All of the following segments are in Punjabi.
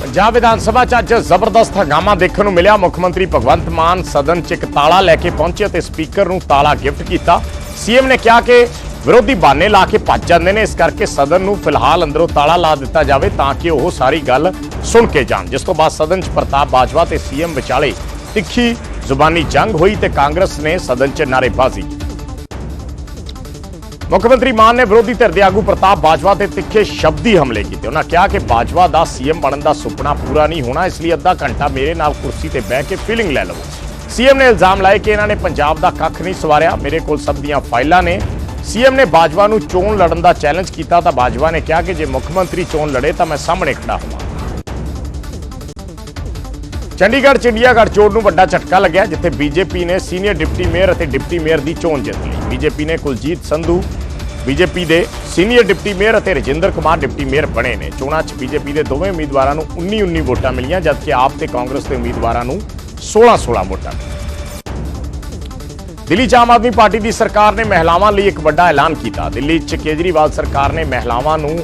ਪੰਜਾਬ ਵਿਧਾਨ ਸਭਾ 'ਚ ਅੱਜ ਜ਼ਬਰਦਸਤ ਹੰਗਾਮਾ ਦੇਖਣ ਨੂੰ ਮਿਲਿਆ। ਮੁੱਖ ਮੰਤਰੀ ਭਗਵੰਤ ਮਾਨ ਸਦਨ 'ਚ ਇੱਕ ਤਾਲਾ ਲੈ ਕੇ ਪਹੁੰਚੇ ਤੇ ਸਪੀਕਰ ਨੂੰ ਤਾਲਾ ਗਿਫਟ ਕੀਤਾ। ਸੀਐਮ ਨੇ ਕਿਹਾ ਕਿ ਵਿਰੋਧੀ ਬਾਨੇ ਲਾ ਕੇ ਭੱਜ ਜਾਂਦੇ ਨੇ, ਇਸ ਕਰਕੇ ਸਦਨ ਨੂੰ ਫਿਲਹਾਲ ਅੰਦਰੋਂ ਤਾਲਾ ਲਾ ਦਿੱਤਾ ਜਾਵੇ ਤਾਂ ਕਿ ਉਹ ਸਾਰੀ ਗੱਲ ਸੁਣ ਕੇ ਜਾਣ। ਜਿਸ ਤੋਂ ਬਾਅਦ ਸਦਨ 'ਚ ਪ੍ਰਤਾਪ ਬਾਜਵਾ ਤੇ ਸੀਐਮ ਵਿਚਾਲੇ ਤਿੱਖੀ ਜ਼ੁਬਾਨੀ ਜੰਗ ਹੋਈ ਤੇ ਕਾਂਗਰਸ ਨੇ ਸਦਨ 'ਚ ਨਾਅਰੇਬਾਜ਼ੀ ਮੁੱਖ ਮੰਤਰੀ ਮਾਨ ਨੇ ਵਿਰੋਧੀ ਧਿਰ ਦੇ ਆਗੂ ਪ੍ਰਤਾਪ ਬਾਜਵਾ ਤੇ ਤਿੱਖੇ ਸ਼ਬਦੀ ਹਮਲੇ ਕੀਤੇ। ਉਹਨਾਂ ਕਿਹਾ ਕਿ ਬਾਜਵਾ ਦਾ ਸੀਐਮ ਬਣਨ ਦਾ ਸੁਪਨਾ ਪੂਰਾ ਨਹੀਂ ਹੋਣਾ, ਇਸ ਲਈ ਅੱਧਾ ਘੰਟਾ ਮੇਰੇ ਨਾਲ ਕੁਰਸੀ ਤੇ ਬਹਿ ਕੇ ਫੀਲਿੰਗ ਲੈ ਲਵੋ। ਸੀਐਮ ਨੇ ਇਲਜ਼ਾਮ ਲਾਏ ਕਿ ਇਹਨਾਂ ਨੇ ਪੰਜਾਬ ਦਾ ਕੱਖ ਨਹੀਂ ਸਵਾਰਿਆ, ਮੇਰੇ ਕੋਲ ਸਭ ਦੀਆਂ ਫਾਈਲਾਂ ਨੇ। ਸੀਐਮ ਨੇ ਬਾਜਵਾ ਨੂੰ ਚੋਣ ਲੜਨ ਦਾ ਚੈਲੰਜ ਕੀਤਾ ਤਾਂ ਬਾਜਵਾ ਨੇ ਕਿਹਾ ਕਿ ਜੇ ਮੁੱਖ ਮੰਤਰੀ ਚੋਣ ਲੜੇ ਤਾਂ ਮੈਂ ਸਾਹਮਣੇ ਖੜਾ ਹੋਵਾਂ। ਚੰਡੀਗੜ੍ਹ ਚ ਇੰਡੀਆ ਨੂੰ ਵੱਡਾ ਝਟਕਾ ਲੱਗਿਆ, ਜਿੱਥੇ ਬੀਜੇਪੀ ਨੇ ਸੀਨੀਅਰ ਡਿਪਟੀ ਮੇਅਰ ਅਤੇ ਡਿਪਟੀ ਮੇਅਰ ਦੀ ਚੋਣ ਜਿੱਤ ਲਈ। ਬੀਜੇਪੀ ਨੇ ਕੁਲਜੀਤ ਸੰਧੂ, ਬੀਜੇਪੀ ਦੇ ਸੀਨੀਅਰ ਡਿਪਟੀ ਮੇਅਰ ਅਤੇ ਰਜਿੰਦਰ ਕੁਮਾਰ ਡਿਪਟੀ ਮੇਅਰ ਬਣੇ ਨੇ। ਚੋਣਾਂ 'ਚ ਬੀਜੇਪੀ ਦੇ ਦੋਵੇਂ ਉਮੀਦਵਾਰਾਂ ਨੂੰ 19-19 ਵੋਟਾਂ ਮਿਲੀਆਂ, ਜਦਕਿ ਆਪ ਤੇ ਕਾਂਗਰਸ ਦੇ ਉਮੀਦਵਾਰਾਂ ਨੂੰ 16-16 ਵੋਟਾਂ ਦਿੱਲੀ 'ਚ ਆਮ ਆਦਮੀ ਪਾਰਟੀ ਦੀ ਸਰਕਾਰ ਨੇ ਮਹਿਲਾਵਾਂ ਲਈ ਇੱਕ ਵੱਡਾ ਐਲਾਨ ਕੀਤਾ। ਦਿੱਲੀ 'ਚ ਕੇਜਰੀਵਾਲ ਸਰਕਾਰ ਨੇ ਮਹਿਲਾਵਾਂ ਨੂੰ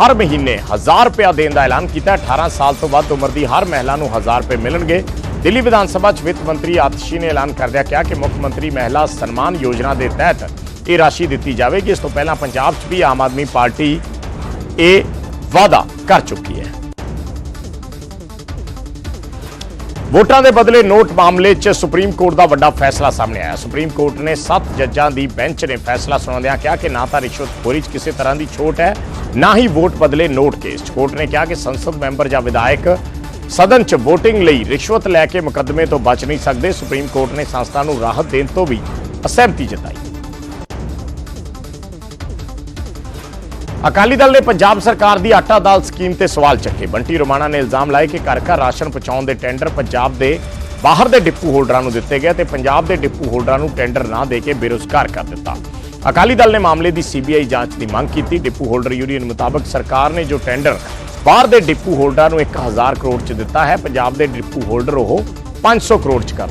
ਹਰ ਮਹੀਨੇ 1000 ਰੁਪਇਆ ਦੇਣ ਦਾ ਐਲਾਨ ਕੀਤਾ। 18 ਸਾਲ ਤੋਂ ਵੱਧ ਉਮਰ ਦੀ ਹਰ ਮਹਿਲਾ ਨੂੰ 1000 ਰੁਪਏ ਮਿਲਣਗੇ। ਦਿੱਲੀ ਵਿਧਾਨ ਸਭਾ 'ਚ ਵਿੱਤ ਮੰਤਰੀ ਆਤਸ਼ੀ ਨੇ ਐਲਾਨ ਕਰਦਿਆਂ ਕਿਹਾ ਕਿ ਮੁੱਖ ਮੰਤਰੀ ਮਹਿਲਾ ਸਨਮਾਨ ਯੋਜਨਾ ਦੇ ਤਹਿਤ ਇਹ ਰਾਸ਼ੀ ਦਿੱਤੀ ਜਾਵੇਗੀ। ਇਸ ਤੋਂ ਪਹਿਲਾਂ ਪੰਜਾਬ 'ਚ ਵੀ ਆਮ ਆਦਮੀ ਪਾਰਟੀ ਇਹ ਵਾਅਦਾ ਕਰ ਚੁੱਕੀ ਹੈ। ਵੋਟਾਂ ਦੇ ਬਦਲੇ ਨੋਟ ਮਾਮਲੇ 'ਚ ਸੁਪਰੀਮ ਕੋਰਟ ਦਾ ਵੱਡਾ ਫੈਸਲਾ ਸਾਹਮਣੇ ਆਇਆ। ਸੁਪਰੀਮ ਕੋਰਟ ਨੇ 7 ਜੱਜਾਂ ਦੀ ਬੈਂਚ ਨੇ ਫੈਸਲਾ ਸੁਣਾਉਂਦਿਆਂ ਕਿਹਾ ਕਿ ਨਾ ਤਾਂ ਰਿਸ਼ਵਤਖੋਰੀ 'ਚ ਕਿਸੇ ਤਰ੍ਹਾਂ ਦੀ ਛੋਟ ਹੈ, ਨਾ ਹੀ ਵੋਟ ਬਦਲੇ ਨੋਟ ਕੇਸ 'ਚ। ਕੋਰਟ ਨੇ ਕਿਹਾ ਕਿ ਸੰਸਦ ਮੈਂਬਰ ਜਾਂ ਵਿਧਾਇਕ ਸਦਨ 'ਚ VOTING ਲਈ ਰਿਸ਼ਵਤ ਲੈ ਕੇ ਮੁਕੱਦਮੇ ਤੋਂ ਬਚ ਨਹੀਂ ਸਕਦੇ। ਸੁਪਰੀਮ ਕੋਰਟ ਨੇ ਸੰਸਥਾ ਨੂੰ ਰਾਹਤ ਦੇਣ ਤੋਂ ਵੀ ਅਸਹਿਮਤੀ ਜਤਾਈ। ਅਕਾਲੀ ਦਲ ਨੇ ਪੰਜਾਬ ਸਰਕਾਰ ਦੀ ਆਟਾ ਦਾਲ ਸਕੀਮ ਤੇ ਸਵਾਲ ਚੱਕੇ। ਬੰਟੀ ਰੋਮਾਣਾ ਨੇ ਇਲਜ਼ਾਮ ਲਾਏ ਕਿ ਘਰ ਘਰ ਰਾਸ਼ਨ ਪਹੁੰਚਾਉਣ ਦੇ ਟੈਂਡਰ ਪੰਜਾਬ ਦੇ ਬਾਹਰ ਦੇ ਡਿਪੂ ਹੋਲਡਰਾਂ ਨੂੰ ਦਿੱਤੇ ਗਏ ਤੇ ਪੰਜਾਬ ਦੇ ਡਿਪੂ ਹੋਲਡਰਾਂ ਨੂੰ ਟੈਂਡਰ ਨਾ ਦੇ ਕੇ ਬੇਰੁਜ਼ਗਾਰ ਕਰ ਦਿੱਤਾ। ਅਕਾਲੀ ਦਲ ਨੇ ਮਾਮਲੇ ਦੀ ਸੀਬੀਆਈ ਜਾਂਚ ਦੀ ਮੰਗ ਕੀਤੀ। ਡਿਪੂ ਹੋਲਡਰ ਯੂਨੀਅਨ ਮੁਤਾਬਕ ਸਰਕਾਰ ਨੇ ਜੋ ਟੈਂਡਰ ਬਾਹਰ ਦੇ ਡਿਪੂ ਹੋਲਡਰਾਂ ਨੂੰ 1000 ਕਰੋੜ ਚ ਦਿੱਤਾ ਹੈ, ਪੰਜਾਬ ਦੇ ਡਿਪੂ ਹੋਲਡਰ ਉਹ 500 ਕਰੋੜ ਚ ਕਰ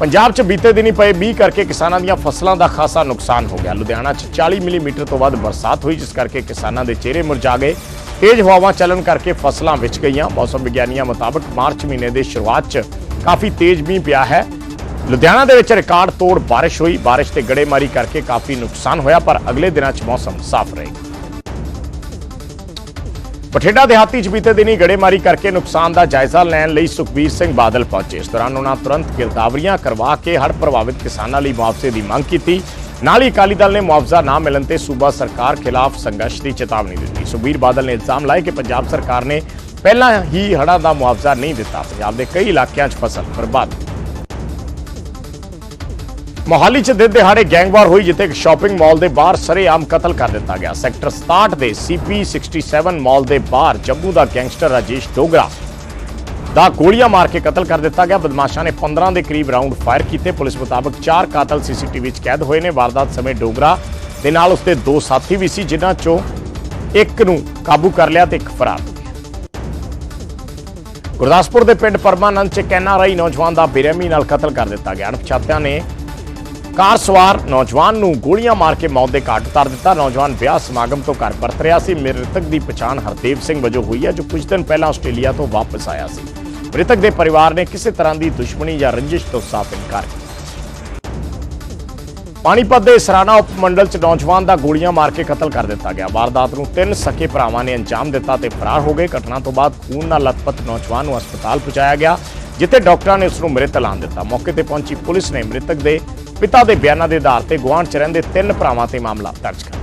ਪੰਜਾਬ 'ਚ ਬੀਤੇ ਦਿਨੀ ਪਏ ਮੀਂਹ ਕਰਕੇ ਕਿਸਾਨਾਂ ਦੀਆਂ ਫਸਲਾਂ ਦਾ ਖਾਸਾ ਨੁਕਸਾਨ ਹੋ ਗਿਆ। ਲੁਧਿਆਣਾ 'ਚ 40 ਮਿਲੀਮੀਟਰ ਤੋਂ ਵੱਧ ਬਰਸਾਤ ਹੋਈ, ਜਿਸ ਕਰਕੇ ਕਿਸਾਨਾਂ ਦੇ ਚਿਹਰੇ ਮੁਰਝਾ ਗਏ। ਤੇਜ਼ ਹਵਾਵਾਂ ਚੱਲਣ ਕਰਕੇ ਫਸਲਾਂ ਵਿੱਚ ਗਈਆਂ। ਮੌਸਮ ਵਿਗਿਆਨੀਆਂ ਮੁਤਾਬਕ ਮਾਰਚ ਮਹੀਨੇ ਦੇ ਸ਼ੁਰੂਆਤ 'ਚ ਕਾਫੀ ਤੇਜ਼ ਮੀਂਹ ਪਿਆ ਹੈ। ਲੁਧਿਆਣਾ ਦੇ ਵਿੱਚ ਰਿਕਾਰਡ ਤੋੜ ਬਾਰਿਸ਼ ਹੋਈ। ਬਾਰਿਸ਼ ਤੇ ਗੜੇਮਾਰੀ ਕਰਕੇ ਕਾਫੀ ਨੁਕਸਾਨ ਹੋਇਆ, ਪਰ ਅਗਲੇ ਦਿਨਾਂ 'ਚ ਮੌਸਮ ਸਾਫ਼ ਰਹੇਗਾ। ਬਠਿੰਡਾ ਦਿਹਾਤੀ 'ਚ ਬੀਤੇ ਦਿਨੀ ਗੜੇਮਾਰੀ ਕਰਕੇ ਨੁਕਸਾਨ ਦਾ ਜਾਇਜ਼ਾ ਲੈਣ ਲਈ ਸੁਖਬੀਰ ਸਿੰਘ ਬਾਦਲ ਪਹੁੰਚੇ। ਇਸ ਦੌਰਾਨ ਉਹਨਾਂ ਤੁਰੰਤ ਗਿਰਦਾਵਰੀਆਂ ਕਰਵਾ ਕੇ ਹੜ੍ਹ ਪ੍ਰਭਾਵਿਤ ਕਿਸਾਨਾਂ ਲਈ ਮੁਆਵਜ਼ੇ ਦੀ ਮੰਗ ਕੀਤੀ। ਨਾਲ ਹੀ ਅਕਾਲੀ ਦਲ ਨੇ ਮੁਆਵਜ਼ਾ ਨਾ ਮਿਲਣ ਤੇ ਸੂਬਾ ਸਰਕਾਰ ਖਿਲਾਫ ਸੰਘਰਸ਼ ਦੀ ਚੇਤਾਵਨੀ ਦਿੱਤੀ। ਸੁਖਬੀਰ ਬਾਦਲ ਨੇ ਇਲਜ਼ਾਮ ਲਾਇਆ ਕਿ ਪੰਜਾਬ ਸਰਕਾਰ ਨੇ ਪਹਿਲਾਂ ਹੀ ਹੜ੍ਹਾਂ ਦਾ ਮੁਆਵਜ਼ਾ ਨਹੀਂ ਦਿੱਤਾ। ਪੰਜਾਬ ਦੇ ਕਈ ਇਲਾਕਿਆਂ 'ਚ ਫਸਲ ਬਰਬਾਦ ਹੋਈ। ਮੋਹਾਲੀ 'ਚ ਦਿਨ ਦਿਹਾੜੇ ਗੈਂਗਵਾਰ ਹੋਈ, ਜਿੱਥੇ ਇੱਕ ਸ਼ਾਪਿੰਗ ਮਾਲ ਦੇ ਬਾਹਰ ਸਰੇਆਮ ਕਤਲ ਕਰ ਦਿੱਤਾ ਗਿਆ। ਸੈਕਟਰ 67 ਦੇ ਸੀਪੀ 67 ਮਾਲ ਦੇ ਬਾਹਰ ਜੰਮੂ ਦਾ ਗੈਂਗਸਟਰ ਰਾਜੇਸ਼ ਡੋਗਰਾ ਦਾ ਗੋਲੀਆਂ ਮਾਰ ਕੇ ਕਤਲ ਕਰ ਦਿੱਤਾ ਗਿਆ। ਬਦਮਾਸ਼ਾਂ ਨੇ 15 ਦੇ ਕਰੀਬ ਰਾਉਂਡ ਫਾਇਰ ਕੀਤੇ। ਪੁਲਿਸ ਮੁਤਾਬਕ ਚਾਰ ਕਾਤਲ ਸੀਸੀਟੀਵੀ 'ਚ ਕੈਦ ਹੋਏ ਨੇ। ਵਾਰਦਾਤ ਸਮੇਂ ਡੋਗਰਾ ਦੇ ਨਾਲ ਉਸਦੇ ਦੋ ਸਾਥੀ ਵੀ ਸੀ, ਜਿਨ੍ਹਾਂ 'ਚੋਂ ਇੱਕ ਨੂੰ ਕਾਬੂ ਕਰ ਲਿਆ ਤੇ ਇੱਕ ਫਰਾਰ ਹੋ ਗੁਰਦਾਸਪੁਰ ਦੇ ਪਿੰਡ ਪਰਮਾਨੰਦ 'ਚ ਕੈਨਾ ਰਾਈ ਨੌਜਵਾਨ ਦਾ ਬੇਰਹਿਮੀ ਨਾਲ ਕਤਲ ਕਰ ਦਿੱਤਾ ਗਿਆ। ਅਣਪਛਾਤਿਆਂ ਨੇ ਕਾਰ ਸਵਾਰ ਨੌਜਵਾਨ ਨੂੰ ਗੋਲੀਆਂ ਮਾਰ ਕੇ ਮੌਤ ਦੇ ਘਾਟ ਉਤਾਰ ਦਿੱਤਾ। ਨੌਜਵਾਨ ਵਿਆਹ ਸਮਾਗਮ ਤੋਂ ਘਰ ਪਰਤ ਰਿਹਾ ਸੀ। ਮ੍ਰਿਤਕ ਦੀ ਪਛਾਣ ਹਰਦੇਵ ਸਿੰਘ ਵਜੋਂ ਹੋਈ ਹੈ, ਜੋ ਕੁਝ ਦਿਨ ਪਹਿਲਾਂ ਆਸਟ੍ਰੇਲੀਆ ਤੋਂ ਵਾਪਸ ਆਇਆ ਸੀ। ਮ੍ਰਿਤਕ ਦੇ ਪਰਿਵਾਰ ਨੇ ਕਿਸੇ ਤਰ੍ਹਾਂ ਦੀ ਦੁਸ਼ਮਣੀ ਜਾਂ ਰੰਜਿਸ਼ ਤੋਂ ਸਾਫ਼ ਇਨਕਾਰ ਕੀਤਾ। ਪਾਣੀਪਤ ਦੇ ਸਰਾਣਾ ਉਪ ਮੰਡਲ ਚ ਨੌਜਵਾਨ ਦਾ ਗੋਲੀਆਂ ਮਾਰ ਕੇ ਕਤਲ ਕਰ ਦਿੱਤਾ ਗਿਆ। ਵਾਰਦਾਤ ਨੂੰ ਤਿੰਨ ਸਕੇ ਭਰਾਵਾਂ ਨੇ ਅੰਜਾਮ ਦਿੱਤਾ ਤੇ ਫਰਾਰ ਹੋ ਗਏ। ਘਟਨਾ ਤੋਂ ਬਾਅਦ ਖੂਨ ਨਾਲ ਲਥਪਥ ਨੌਜਵਾਨ ਨੂੰ ਹਸਪਤਾਲ ਪਹੁੰਚਾਇਆ ਗਿਆ, ਜਿੱਥੇ ਡਾਕਟਰਾਂ ਨੇ ਉਸ ਨੂੰ ਮ੍ਰਿਤ ਐਲਾਨ ਦਿੱਤਾ। ਮੌਕੇ ਤੇ ਪਹੁੰਚੀ ਪੁਲਿਸ ਨੇ ਮ੍ਰਿਤਕ ਦੇ ਪਿਤਾ ਦੇ ਬਿਆਨਾਂ ਦੇ ਆਧਾਰ ਤੇ ਗੁਆਂਢ ਚ ਰਹਿੰਦੇ ਤਿੰਨ ਭਰਾਵਾਂ ਤੇ ਮਾਮਲਾ ਦਰਜ ਕਰ